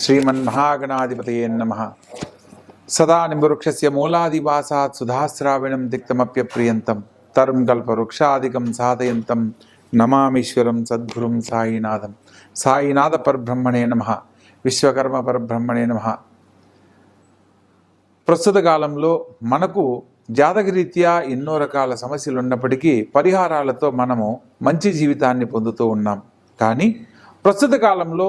శ్రీమన్మహాగణాధిపతయే నమ సదా నింబవృక్షస్య మూలాదివాసాత్ సుధాశ్రావిణం తిక్తమప్యప్రియంతం తరుం కల్పవృక్షాదికం సాధయంతం నమామీశ్వరం సద్గురుం సాయినాథం సాయినాథ పరబ్రహ్మణే నమ విశ్వకర్మ పరబ్రహ్మణే నమ ప్రస్తుత కాలంలో మనకు జాతకరీత్యా ఎన్నో రకాల సమస్యలు ఉన్నప్పటికీ పరిహారాలతో మనము మంచి జీవితాన్ని పొందుతూ ఉన్నాం. కానీ ప్రస్తుత కాలంలో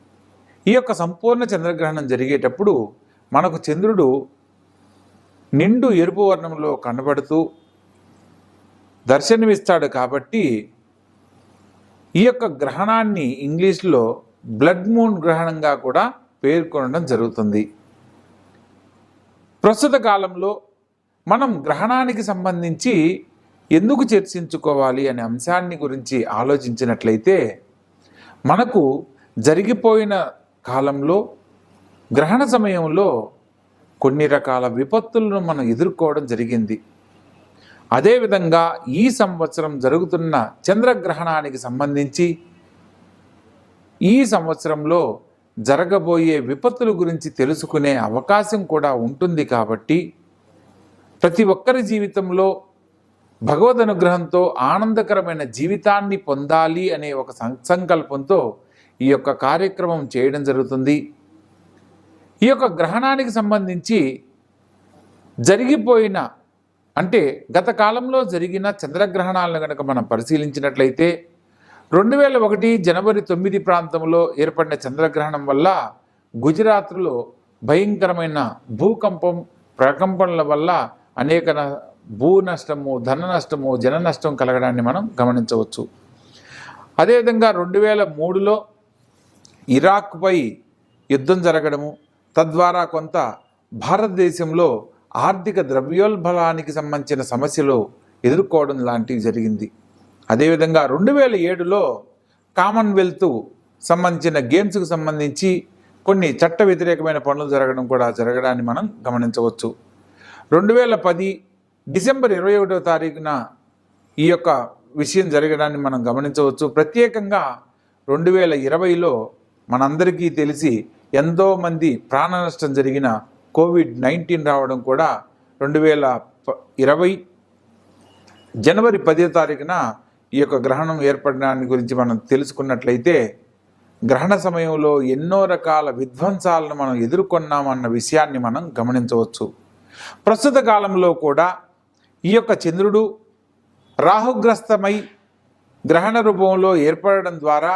ఈ యొక్క సంపూర్ణ చంద్రగ్రహణం జరిగేటప్పుడు మనకు చంద్రుడు నిండు ఎరుపు వర్ణంలో కనబడుతూ దర్శనమిస్తాడు కాబట్టి ఈ యొక్క గ్రహణాన్ని ఇంగ్లీష్లో బ్లడ్ మూన్ గ్రహణంగా కూడా పేర్కొనడం జరుగుతుంది. ప్రస్తుత కాలంలో మనం గ్రహణానికి సంబంధించి ఎందుకు చర్చించుకోవాలి అనే అంశాన్ని గురించి ఆలోచించినట్లయితే మనకు జరిగిపోయిన కాలంలో గ్రహణ సమయంలో కొన్ని రకాల విపత్తులను మనం ఎదుర్కోవడం జరిగింది. అదేవిధంగా ఈ సంవత్సరం జరుగుతున్న చంద్రగ్రహణానికి సంబంధించి ఈ సంవత్సరంలో జరగబోయే విపత్తుల గురించి తెలుసుకునే అవకాశం కూడా ఉంటుంది కాబట్టి ప్రతి ఒక్కరి జీవితంలో భగవద్ అనుగ్రహంతో ఆనందకరమైన జీవితాన్ని పొందాలి అనే ఒక సంకల్పంతో ఈ యొక్క కార్యక్రమం చేయడం జరుగుతుంది. ఈ యొక్క గ్రహణానికి సంబంధించి జరిగిపోయిన అంటే గత కాలంలో జరిగిన చంద్రగ్రహణాలను కనుక మనం పరిశీలించినట్లయితే రెండు వేల ఒకటి జనవరి తొమ్మిది ప్రాంతంలో ఏర్పడిన చంద్రగ్రహణం వల్ల గుజరాత్లో భయంకరమైన భూకంపం ప్రకంపనల వల్ల అనేక భూ నష్టము ధన నష్టము జన నష్టం కలగడాన్ని మనం గమనించవచ్చు. అదేవిధంగా రెండు వేల మూడులో ఇరాక్పై యుద్ధం జరగడము తద్వారా కొంత భారతదేశంలో ఆర్థిక ద్రవ్యోల్బలానికి సంబంధించిన సమస్యలు ఎదుర్కోవడం లాంటివి జరిగింది. అదేవిధంగా రెండు వేల ఏడులో కామన్వెల్త్ సంబంధించిన గేమ్స్కు సంబంధించి కొన్ని చట్ట వ్యతిరేకమైన పనులు జరగడం కూడా జరగడాన్ని మనం గమనించవచ్చు. రెండు వేల పది డిసెంబర్ ఇరవై ఒకటవ తారీఖున ఈ యొక్క విషయం జరగడాన్ని మనం గమనించవచ్చు. ప్రత్యేకంగా రెండు వేల ఇరవైలో మనందరికీ తెలిసి ఎంతోమంది ప్రాణ నష్టం జరిగిన కోవిడ్ నైన్టీన్ రావడం కూడా రెండు వేల ప- ఇరవై జనవరి పదో తారీఖున ఈ యొక్క గ్రహణం ఏర్పడడాన్ని గురించి మనం తెలుసుకున్నట్లయితే గ్రహణ సమయంలో ఎన్నో రకాల విధ్వంసాలను మనం ఎదుర్కొన్నామన్న విషయాన్ని మనం గమనించవచ్చు. ప్రస్తుత కాలంలో కూడా ఈ యొక్క చంద్రుడు రాహుగ్రస్తమై గ్రహణ రూపంలో ఏర్పడడం ద్వారా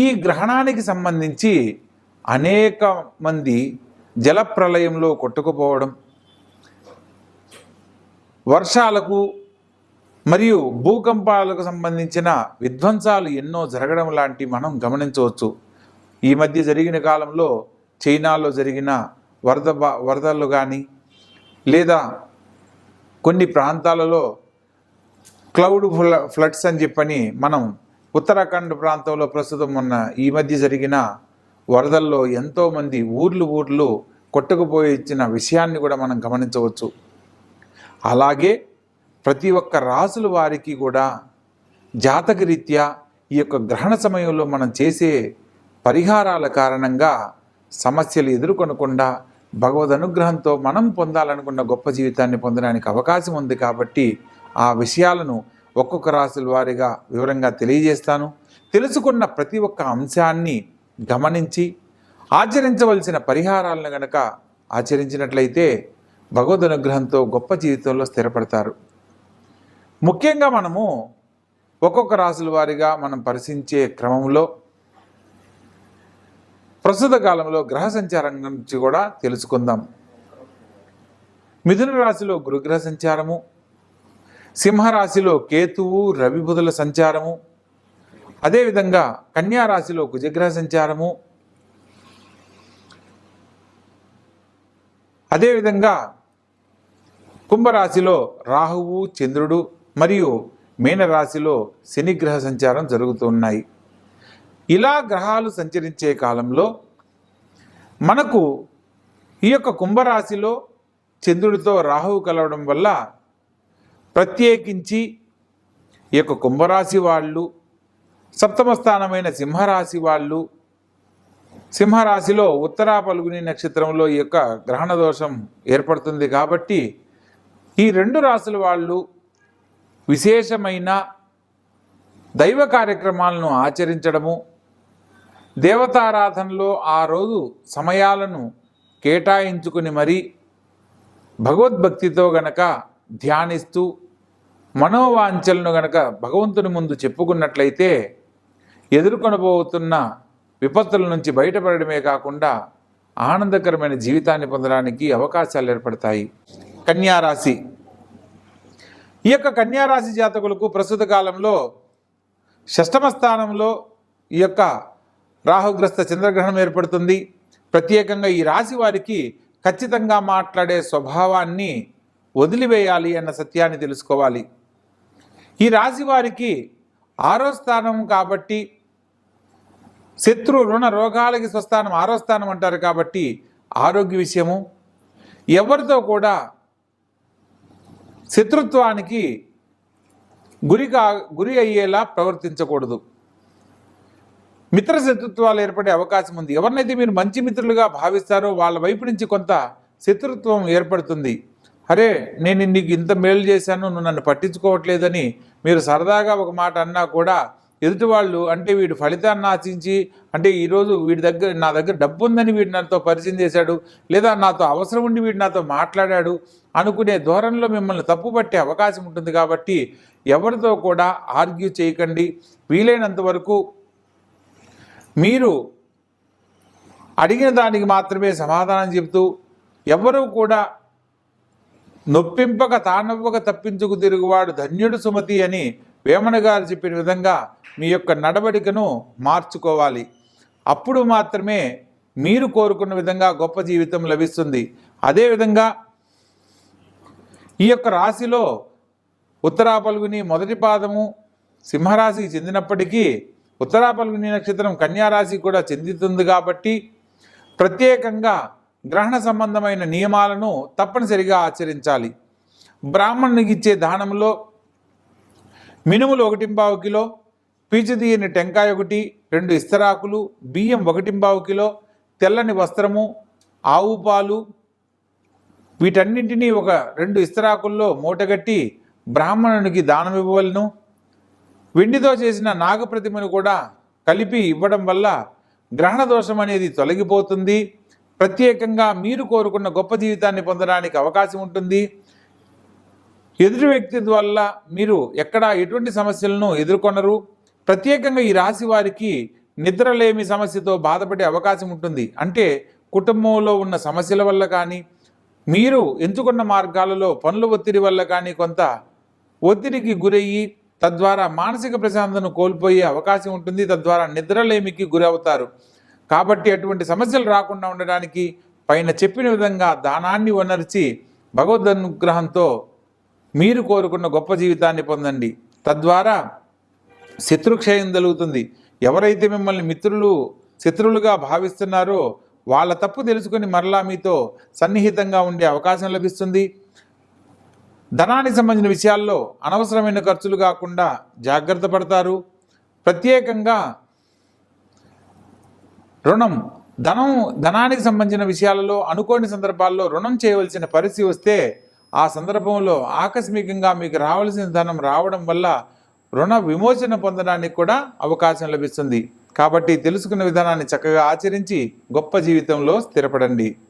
ఈ గ్రహణానికి సంబంధించి అనేక మంది జలప్రలయంలో కొట్టుకుపోవడం వర్షాలకు మరియు భూకంపాలకు సంబంధించిన విధ్వంసాలు ఎన్నో జరగడం లాంటి మనం గమనించవచ్చు. ఈ మధ్య జరిగిన కాలంలో చైనాలో జరిగిన వరద వరదలు కానీ లేదా కొన్ని ప్రాంతాలలో క్లౌడ్ ఫ్ల ఫ్లడ్స్ అని చెప్పని మనం ఉత్తరాఖండ్ ప్రాంతంలో ప్రస్తుతం ఉన్న ఈ మధ్య జరిగిన వరదల్లో ఎంతోమంది ఊర్లు ఊర్లు కొట్టుకుపోయి ఇచ్చిన విషయాన్ని కూడా మనం గమనించవచ్చు. అలాగే ప్రతి ఒక్క రాసుల వారికి కూడా జాతకరీత్యా ఈ యొక్క గ్రహణ సమయంలో మనం చేసే పరిహారాల కారణంగా సమస్యలు ఎదుర్కొనకుండా భగవద్ అనుగ్రహంతో మనం పొందాలనుకున్న గొప్ప జీవితాన్ని పొందడానికి అవకాశం ఉంది కాబట్టి ఆ విషయాలను ఒక్కొక్క రాశుల వారిగా వివరంగా తెలియజేస్తాను. తెలుసుకున్న ప్రతి ఒక్క అంశాన్ని గమనించి ఆచరించవలసిన పరిహారాలను గనక ఆచరించినట్లయితే భగవద్ అనుగ్రహంతో గొప్ప జీవితంలో స్థిరపడతారు. ముఖ్యంగా మనము ఒక్కొక్క రాశుల వారిగా మనం పరిశీలించే క్రమంలో ప్రస్తుత కాలంలో గ్రహ సంచారం గురించి కూడా తెలుసుకుందాం. మిథున రాశిలో గురుగ్రహ సంచారము సింహరాశిలో కేతువు రవిబుధుల సంచారము. అదేవిధంగా కన్యా రాశిలో కుజగ్రహ సంచారము. అదేవిధంగా కుంభరాశిలో రాహువు చంద్రుడు మరియు మీనరాశిలో శనిగ్రహ సంచారం జరుగుతున్నాయి ఇలా గ్రహాలు సంచరించే కాలంలో మనకు ఈ యొక్క కుంభరాశిలో చంద్రుడితో రాహువు కలవడం వల్ల ప్రత్యేకించి ఈ యొక్క కుంభరాశి వాళ్ళు సప్తమ స్థానమైన సింహరాశి వాళ్ళు సింహరాశిలో ఉత్తరా పలుగుని నక్షత్రంలో ఈ యొక్క గ్రహణ దోషం ఏర్పడుతుంది కాబట్టి ఈ రెండు రాశుల వాళ్ళు విశేషమైన దైవ కార్యక్రమాలను ఆచరించడము దేవతారాధనలో ఆ రోజు సమయాలను కేటాయించుకుని మరీ భగవద్భక్తితో గనక ధ్యానిస్తూ మనోవాంఛలను గనక భగవంతుని ముందు చెప్పుకున్నట్లయితే ఎదుర్కొనబోతున్న విపత్తుల నుంచి బయటపడడమే కాకుండా ఆనందకరమైన జీవితాన్ని పొందడానికి అవకాశాలు ఏర్పడతాయి. కన్యారాశి. ఈ యొక్క కన్యారాశి జాతకులకు ప్రస్తుత కాలంలో షష్టమ స్థానంలో ఈ యొక్క రాహుగ్రస్త చంద్రగ్రహణం ఏర్పడుతుంది. ప్రత్యేకంగా ఈ రాశి వారికి ఖచ్చితంగా మాట్లాడే స్వభావాన్ని వదిలివేయాలి అన్న సత్యాన్ని తెలుసుకోవాలి. రాశి వారికి ఆరో స్థానం కాబట్టి శత్రు రుణ రోగాలకి స్వస్థానం ఆరో స్థానం అంటారు కాబట్టి ఆరోగ్య విషయము. ఎవరితో కూడా శత్రుత్వానికి గురిగా గురి అయ్యేలా ప్రవర్తించకూడదు. మిత్ర శత్రుత్వాలు ఏర్పడే అవకాశం ఉంది. ఎవరినైతే మీరు మంచి మిత్రులుగా భావిస్తారో వాళ్ళ వైపు నుంచి కొంత శత్రుత్వం ఏర్పడుతుంది. అరే నేను నీకు ఇంత మేలు చేశాను నువ్వు నన్ను పట్టించుకోవట్లేదని మీరు సరదాగా ఒక మాట అన్నా కూడా ఎదుటి వాళ్ళు అంటే వీడు ఫలితాన్ని ఆశించి అంటే ఈరోజు వీడి దగ్గర నా దగ్గర డబ్బు ఉందని వీడు నాతో పరిచయం చేశాడు లేదా నాతో అవసరం ఉండి వీడు నాతో మాట్లాడాడు అనుకునే ధోరణిలో మిమ్మల్ని తప్పుపట్టే అవకాశం ఉంటుంది కాబట్టి ఎవరితో కూడా ఆర్గ్యూ చేయకండి. వీలైనంత వరకు మీరు అడిగిన దానికి మాత్రమే సమాధానం చెబుతూ ఎవరూ కూడా నొప్పింపక తానవ్వక తప్పించుకు తిరుగువాడు ధన్యుడు సుమతి అని వేమన గారు చెప్పిన విధంగా మీ యొక్క నడవడికను మార్చుకోవాలి. అప్పుడు మాత్రమే మీరు కోరుకున్న విధంగా గొప్ప జీవితం లభిస్తుంది. అదేవిధంగా ఈ యొక్క రాశిలో ఉత్తరా పల్గుని మొదటి పాదము సింహరాశికి చెందినప్పటికీ ఉత్తరా పల్గుని నక్షత్రం కన్యారాశి కూడా చెందుతుంది కాబట్టి ప్రత్యేకంగా గ్రహణ సంబంధమైన నియమాలను తప్పనిసరిగా ఆచరించాలి. బ్రాహ్మణునికి ఇచ్చే దానంలో మినుములు ఒకటింపావు కిలో పీచు తీయని టెంకాయ ఒకటి రెండు ఇస్తరాకులు బియ్యం ఒకటింపావు కిలో తెల్లని వస్త్రము ఆవు పాలు వీటన్నింటినీ ఒక రెండు ఇస్తరాకుల్లో మూటగట్టి బ్రాహ్మణునికి దానం ఇవ్వవలను. వెండితో చేసిన నాగప్రతిమను కూడా కలిపి ఇవ్వడం వల్ల గ్రహణ దోషం అనేది తొలగిపోతుంది. ప్రత్యేకంగా మీరు కోరుకున్న గొప్ప జీవితాన్ని పొందడానికి అవకాశం ఉంటుంది. ఎదుటి వ్యక్తి వల్ల మీరు ఎక్కడ ఎటువంటి సమస్యలను ఎదుర్కొనరు. ప్రత్యేకంగా ఈ రాశి వారికి నిద్రలేమి సమస్యతో బాధపడే అవకాశం ఉంటుంది. అంటే కుటుంబంలో ఉన్న సమస్యల వల్ల కానీ మీరు ఎంచుకున్న మార్గాలలో పనుల ఒత్తిడి వల్ల కానీ కొంత ఒత్తిడికి గురయ్యి తద్వారా మానసిక ప్రశాంతతను కోల్పోయే అవకాశం ఉంటుంది. తద్వారా నిద్రలేమికి గురవుతారు. కాబట్టి అటువంటి సమస్యలు రాకుండా ఉండడానికి పైన చెప్పిన విధంగా దానాన్ని వనర్చి భగవద్ అనుగ్రహంతో మీరు కోరుకున్న గొప్ప జీవితాన్ని పొందండి. తద్వారా శత్రుక్షయం జరుగుతుంది. ఎవరైతే మిమ్మల్ని మిత్రులు శత్రువులుగా భావిస్తున్నారో వాళ్ళ తప్పు తెలుసుకొని మరలా మీతో సన్నిహితంగా ఉండే అవకాశం లభిస్తుంది. ధనానికి సంబంధించిన విషయాల్లో అనవసరమైన ఖర్చులు కాకుండా జాగ్రత్త పడతారు. ప్రత్యేకంగా రుణం ధనం ధనానికి సంబంధించిన విషయాలలో అనుకోని సందర్భాల్లో రుణం చేయవలసిన పరిస్థితి వస్తే ఆ సందర్భంలో ఆకస్మికంగా మీకు రావాల్సిన ధనం రావడం వల్ల రుణ విమోచన పొందడానికి కూడా అవకాశం లభిస్తుంది. కాబట్టి తెలుసుకున్న విధానాన్ని చక్కగా ఆచరించి గొప్ప జీవితంలో స్థిరపడండి.